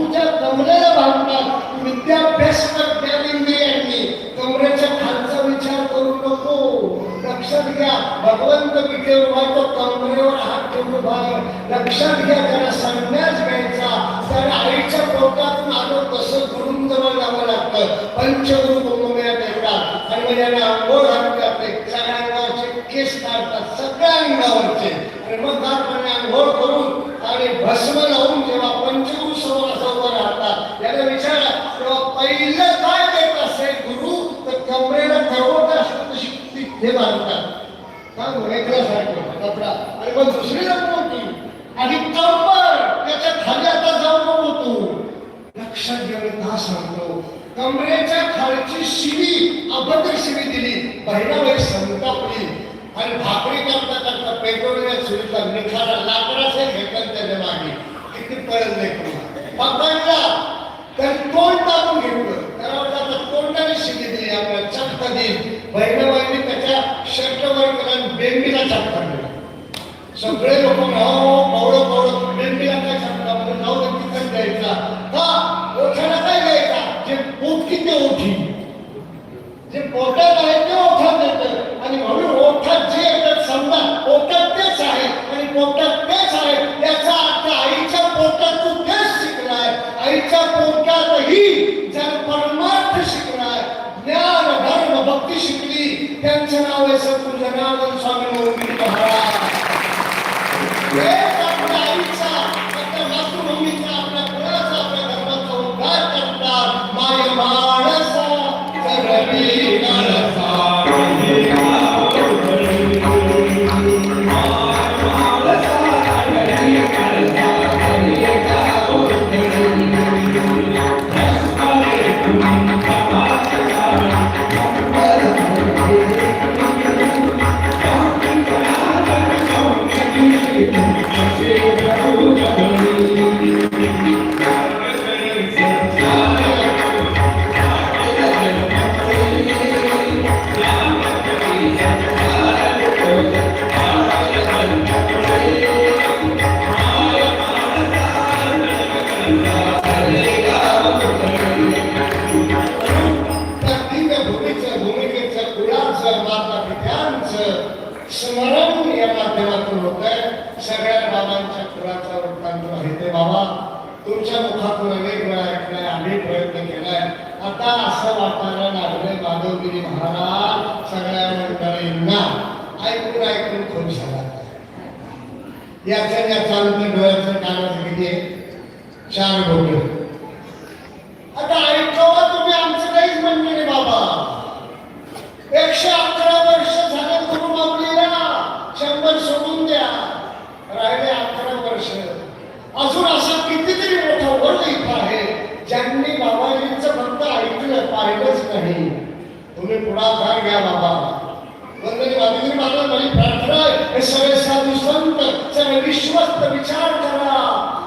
तुमच्या कमरेला बांधतात विद्याभ्यास विद्यालिंगे यांनी. कमरेच्या खालचा विचार करू नको. लक्षात घ्या भगवंत विठेवर तो कमरेवर हात ठेवून उभा लक्षात घ्या त्याला संन्यास घ्यायचा. तर आईच्या पोटातून आलो तसं घडून जवळ जावं लागतं. पंचगुरु कुंभमेळ्यात येतात आणि मग याने आंघोळ घालतात सगळ्या अंगावरचे केस काढतात सगळ्या अंगावरचे. आणि मग आपण आंघोळ करून आणि भस्म तेव्हा पहिलं काय देत असेल गुरु तर कमरेला करवत असतो तशी हे बांधतात का वेगळ्यासारखं कपडा. आणि मग दुसरी जण होती आणि कंबर त्याच्याखाली आता जाऊ नको लक्षात घ्या मी का सांगतो. कमरेच्या खालची शिवी अभद्र शिवी दिली. बहिणाबाई संतापली. आणि भाकरी करता करता पेट्रोलच्या सुरीचा निखारा लाकडाचे घेतात त्याने मागे. किती पळत पकडला तर तोंड टाकून घेतलं त्याला आता तोंडाने शिडी दिली आपल्या चटका देईल. बहिणाबाईंनी त्याच्या शर्टवर केला बेंबीला चक्का दिला. सगळे लोक नाव पवळं पवळं बेंबीला काय चटका म्हणजे नाव तिथं द्यायचा. हा ओठाला काय द्यायचा. जे पोट किती ओठी. जे पोटात ذكري كم سنة ويسب جميع الصابرين सगळ्या बाबांच्या कुळाचा वृत्तांत माहिती बाबा तुमच्या मुखातून अनेक वेळा ऐकलाय आम्ही प्रयत्न केलाय. आता असं वाटायला लागलंय माधवगिरी महाराज सगळ्या मंडळींना ऐकून ऐकून खूप झाला. याच्या याच्या अंतर डोळ्याचं कानाचं किती चार बोटे कितीतरी मोठा वर्ग आहे ज्यांनी बाबाजींचं फक्त ऐकलं पाहिलंच नाही. तुम्ही पुढाकार घ्या बाबा. वंदनी बाबाजी मला माझी प्रार्थना हे सगळे साधू संत सगळे विश्वस्त विचार करा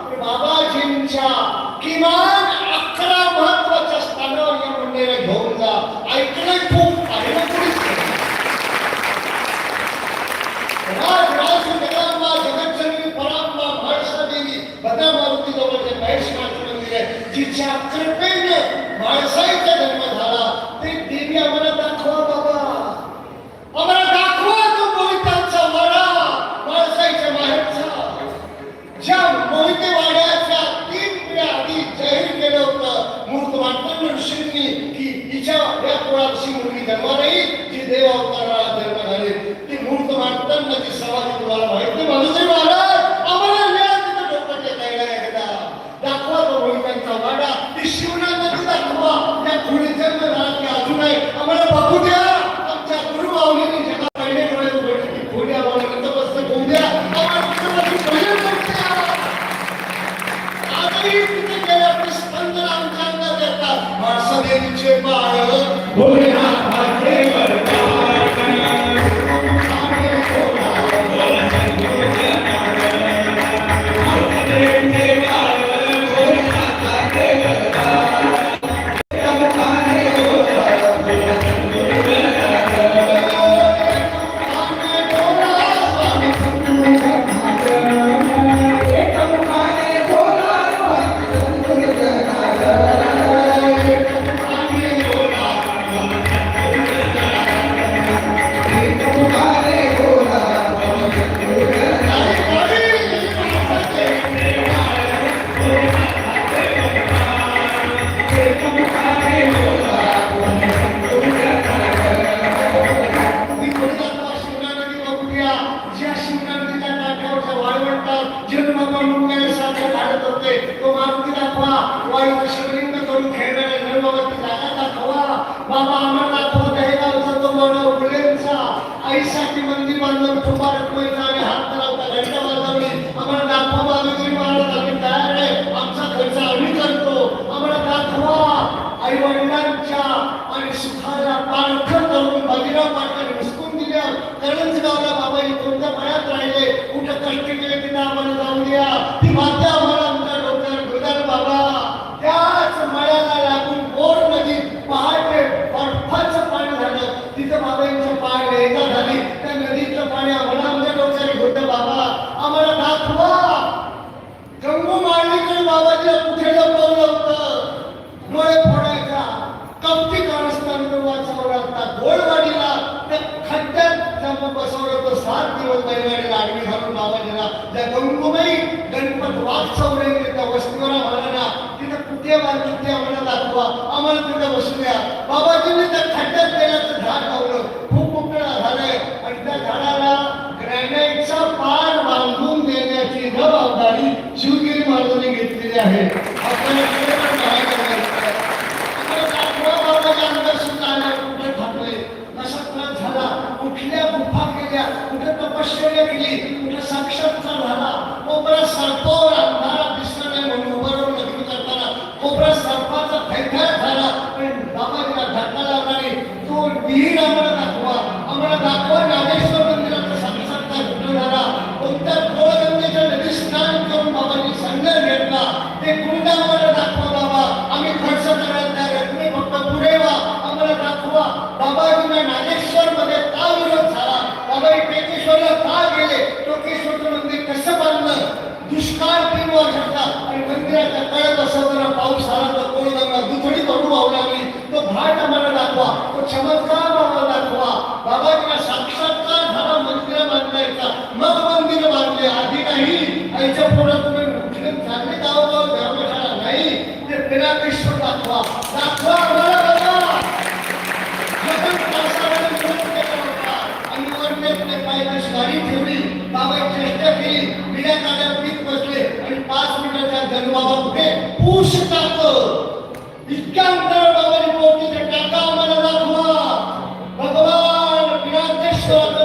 की बाबाजींच्या किमान अकरा महत्त्वाच्या स्थानावर या मंदिरात घेऊन जा ऐकलंय खूप पाहिलं कोणीच नाही. राज राज जगदंबा जगज्जननी परांबा म्हाळसा देवी बदा मारुती जवळचे महेशनाथ मंदिर आहे जिच्या कृपेने जन्म झाला ते देवी आम्हाला दाखवा बाबा. आम्हाला दाखवा तो मोहितांचा वाडा ज्या मोहिते वाड्याच्या तीन पिढ्या आधी जाहीर केलं होतं मूर्त ऋषींनी की हिच्या या कुळाची मुलगी जन्माला येईल जी देव अवताराला जन्म झाले. ती मूर्त मांडताना जी समाधी तुम्हाला माहिती माणूसही महाराज? शिवकांतीच्या काठावरचा वाळवंटा जगबाबा मुंबईसारखे घालत तो मारुती दाखवा वाळूचं शिवलिंग करून खेळणाऱ्या जगबाबाची जागा दाखवा बाबा आम्हाला दाखवा दहेगावचा तो मानव फुलेंचा आईसाठी मंदिर बांधून तुपा रखवायचा दाखवा आम्हाला तिथं बसू द्या बाबाजीने त्या खड्ड्यात तेलाचं झाड लावलं. खूप उकळा झालंय. आणि त्या झाडाला ग्रॅनाईटचा पार बांधून देण्याची जबाबदारी शिवगिरी महाराजांनी घेतलेली आहे. सुद्धा थांबले झाला. कुठल्या गुफा केल्या? कुठे तपश्चर्या केली? कुठे साक्षात्कार झाला? कोपरा सर्पावर अंधारा दिसला नाही म्हणून उभारून नक्की करताना कोपरा सर्पाचा फैठा झाला धक्का लागला तो विहीर आम्हाला दाखवा. आम्हाला दाखवा नागेश्वर मंदिराचा साक्षात्कार कुठं झाला कोणत्या गोळगंगेच्या नदी स्नान करून बाबांनी संघर्ष घेतला? ते कुंड आम्हाला दाखवा बाबा. आम्ही खर्च करायला तयार आहे. तुम्ही फक्त पुढे वा आम्हाला दाखवा बाबाजींना नागेश्वर मध्ये का विरोध झाला? बाबा टेकेश्वरला का गेले? टोकेश्वरचं मंदिर कसं बांधलं? दुष्काळ तीन वर्षाचा आणि मंदिराच्या कळत बसवताना पाऊस आला तर कोळगंगा दुथडी करून वाहू लागली तो घाट आम्हाला दाखवा तो चमत्कार बाबा दाखवा बाबाजीला साक्षात्कार झाला मंदिर बांधायचा. मग मंदिर बांधले. आधी नाही. आईच्या पुढे तुम्ही मुस्लिम चांगले गावगाव धर्मशाळा नाही. ते पिराकेश्वर दाखवा. दाखवा. Pastor,